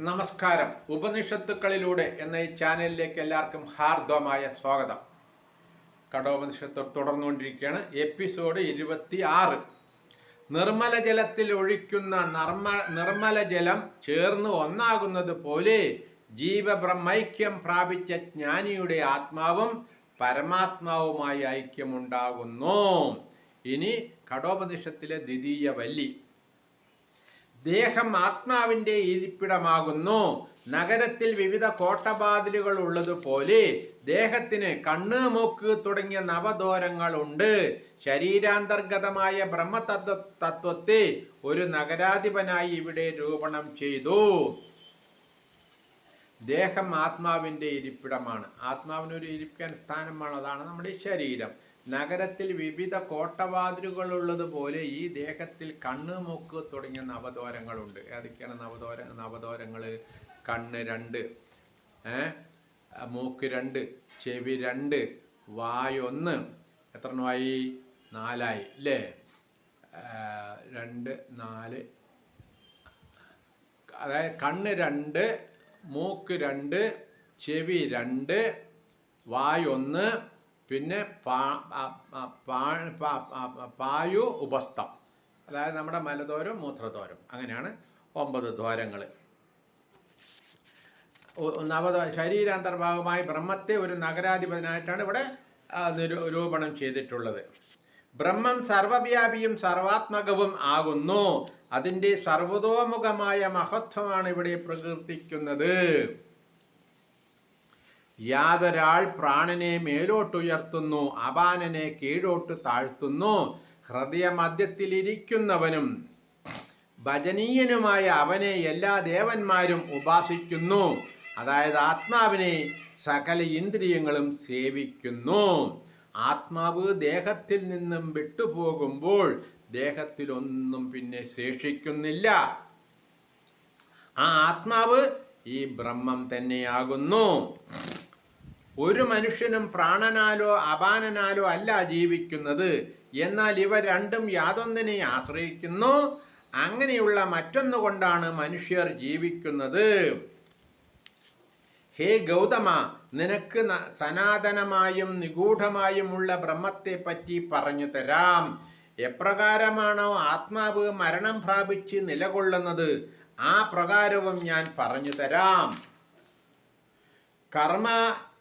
നമസ്കാരം. ഉപനിഷത്തുക്കളിലൂടെ എന്ന ഈ ചാനലിലേക്ക് എല്ലാവർക്കും ഹാർദവമായ സ്വാഗതം. കടോപനിഷത്ത് തുടർന്നുകൊണ്ടിരിക്കുകയാണ്. എപ്പിസോഡ് ഇരുപത്തി ആറ് നിർമ്മല ജലത്തിൽ ഒഴിക്കുന്ന നർമ്മ നിർമ്മല ജലം ചേർന്ന് ഒന്നാകുന്നത് പോലെ ജീവബ്രഹ്മൈക്യം പ്രാപിച്ച ജ്ഞാനിയുടെ ആത്മാവും പരമാത്മാവുമായി ഐക്യമുണ്ടാകുന്നു. ഇനി കടോപനിഷത്തിലെ ദ്വിതീയ വല്ലി. ദേഹം ആത്മാവിന്റെ ഇരിപ്പിടമാകുന്നു. നഗരത്തിൽ വിവിധ കോട്ടബാതിലുകൾ ഉള്ളതുപോലെ ദേഹത്തിന് കണ്ണ് മൂക്ക് തുടങ്ങിയ നവദോരങ്ങൾ ഉണ്ട് ശരീരാന്തർഗതമായ ബ്രഹ്മതത്വ തത്വത്തെ ഒരു നഗരാധിപനായി ഇവിടെ രൂപണം ചെയ്തു. ദേഹം ആത്മാവിന്റെ ഇരിപ്പിടമാണ്. ആത്മാവിനൊരു ഇരിക്കാൻ സ്ഥാനമാണ്. അതാണ് നമ്മുടെ ശരീരം. നഗരത്തിൽ വിവിധ കോട്ടവാതിലുകൾ ഉള്ളതുപോലെ ഈ ദേഹത്തിൽ കണ്ണ് മൂക്ക് തുടങ്ങിയ നവദോരങ്ങളുണ്ട് ഏതൊക്കെയാണ് നവദോര നവദോരങ്ങൾ കണ്ണ് രണ്ട് മൂക്ക് രണ്ട് ചെവി രണ്ട് വായൊന്ന് എത്ര എണ്ണമായി നാലായി അല്ലേ? രണ്ട് നാല്. അതായത് കണ്ണ് രണ്ട് മൂക്ക് രണ്ട് ചെവി രണ്ട് വായൊന്ന് പിന്നെ പായു ഉപസ്ഥം. അതായത് നമ്മുടെ മലദോരം മൂത്രദോരം അങ്ങനെയാണ് ഒമ്പത് ദ്വാരങ്ങൾ. നവദോ ശരീരാന്തർഭാഗമായി ബ്രഹ്മത്തെ ഒരു നഗരാധിപതിനായിട്ടാണ് ഇവിടെ നിരൂപണം ചെയ്തിട്ടുള്ളത്. ബ്രഹ്മം സർവവ്യാപിയും സർവാത്മകവും ആകുന്നു. അതിന്റെ സർവതോമുഖമായ മഹത്വമാണ് ഇവിടെ പ്രകീർത്തിക്കുന്നത്. യാതൊരാൾ പ്രാണനെ മേലോട്ടുയർത്തുന്നു അപാനനെ കീഴോട്ട് താഴ്ത്തുന്നു. ഹൃദയമധ്യത്തിലിരിക്കുന്നവനും ഭജനീയനുമായ അവനെ എല്ലാ ദേവന്മാരും ഉപാസിക്കുന്നു. അതായത് ആത്മാവിനെ സകല ഇന്ദ്രിയങ്ങളും സേവിക്കുന്നു. ആത്മാവ് ദേഹത്തിൽ നിന്നും വിട്ടുപോകുമ്പോൾ ദേഹത്തിലൊന്നും പിന്നെ ശേഷിക്കുന്നില്ല. ആ ആത്മാവ് ഈ ബ്രഹ്മം തന്നെയാകുന്നു. ഒരു മനുഷ്യനും പ്രാണനാലോ അപാനനാലോ അല്ല ജീവിക്കുന്നത്. എന്നാൽ ഇവ രണ്ടും യാതൊന്നിനെ ആശ്രയിക്കുന്നു. അങ്ങനെയുള്ള മറ്റൊന്നുകൊണ്ടാണ് മനുഷ്യർ ജീവിക്കുന്നത്. ഹേ ഗൗതമ നിനക്ക് സനാതനമായും നിഗൂഢമായുമുള്ള ബ്രഹ്മത്തെ പറ്റി പറഞ്ഞു തരാം. എപ്രകാരമാണോ ആത്മാവ് മരണം പ്രാപിച്ച് നിലകൊള്ളുന്നത്? ആ പ്രകാരവും ഞാൻ പറഞ്ഞു തരാം. കർമ്മ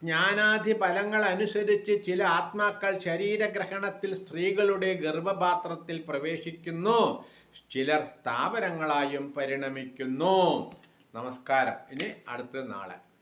ജ്ഞാനാധി ഫലങ്ങൾ അനുസരിച്ച് ചില ആത്മാക്കൾ ശരീരഗ്രഹണത്തിൽ സ്ത്രീകളുടെ ഗർഭപാത്രത്തിൽ പ്രവേശിക്കുന്നു. ചിലർ സ്ഥാപനങ്ങളായും പരിണമിക്കുന്നു. നമസ്കാരം. ഇനി അടുത്ത നാളെ.